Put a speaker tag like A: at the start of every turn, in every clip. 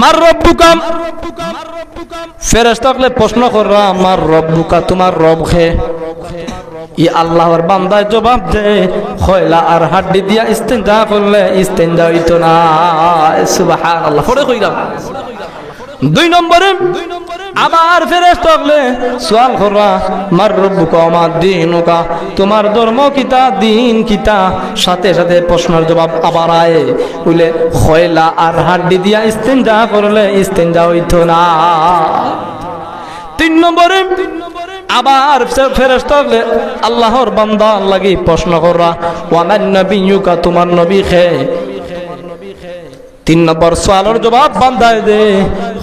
A: মার রব্বুকাম ফেরেশতা হলে প্রশ্ন কররা আমার রব্বুকা, তোমার রব খে ই আল্লাহর বান্দায় জবাব দে খয়লা আর হাড্ডি দিয়া ইস্তেঞ্জা করলে ইস্তেঞ্জা হইতো না। সুবাহ আল্লাহ পরে কইলাম। দুই নম্বরে, আবার ফেরেস থাকলে সোয়াল কররা মার রব্বুকা আমার দিনুকা, তোমার ধর্ম কিতা, দিন কিতা? সাথে সাথে প্রশ্নের জবাব আবার আয়ে। বলে, খয়লা আর হাড্ডি দিয়া ইস্তেঞ্জা করলে ইস্তেঞ্জা হইতো না। তিন নম্বরে, আবার ফেরেস থাকলে আল্লাহর বান্দা লাগি প্রশ্ন কররা ওয়ামান নবিয়ুকা, তোমার নবী খে তিন নম্বর সোয়ালের জবাব বান্ধায় দে।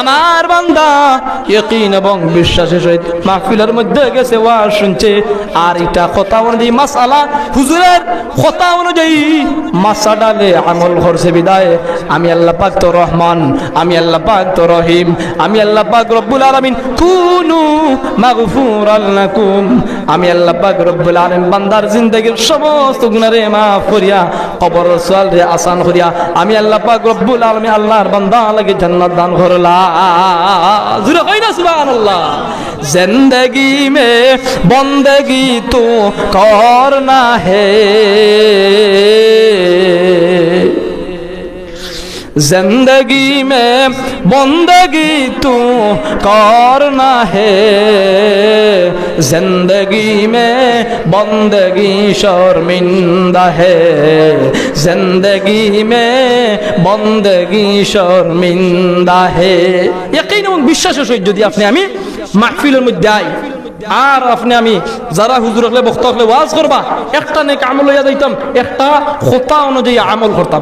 A: আমার বান্দা, ইয়কিন এবং বিশ্বাসের সহিত মাহফিলের মধ্যে গেছে ওয়া শুনছে। আর এটা কথা অনুযায়ী, মাসালা, হুজুরের কথা অনুযায়ী মাসা ডালে আমল করছে বিদায়। আমি আল্লাহ পাক তো রহমান, আমি আল্লাহ পাক তো রহিম, আমি আল্লাহ পাক রব্বুল আলামিন, কুনু মাগফুরাল লাকুম। আমি আল্লাহ পাক রব্বুল আলামিন, বান্দার জিন্দেগীর সমস্ত গুনারে মাফ করিয়া, কবর সোয়াল রে আসান করিয়া, আমি আল্লাহ পাক রব্বুল আলামিন, আল্লাহর বান্দা লাগে জান্নাত দান করলা জুড়ে হয় জিন্দগি মে বন্দগি কর না হে। जिंदगी में बंदगी तू करना है जिंदगी में बंदगी शर्मिंदा है जिंदगी में बंदगी शर्मिंदा है यकीन এবং বিশ্বাসের সহিত যদি আপনি আমি মাহফিলের মধ্যে আই আর আপনি আমি যারা হুজুর হলে বক্তা হলে ওয়াজ করবা একটা নেক আমল লইয়া যাইতাম একটা কথা অনুযায়ী আমল করতাম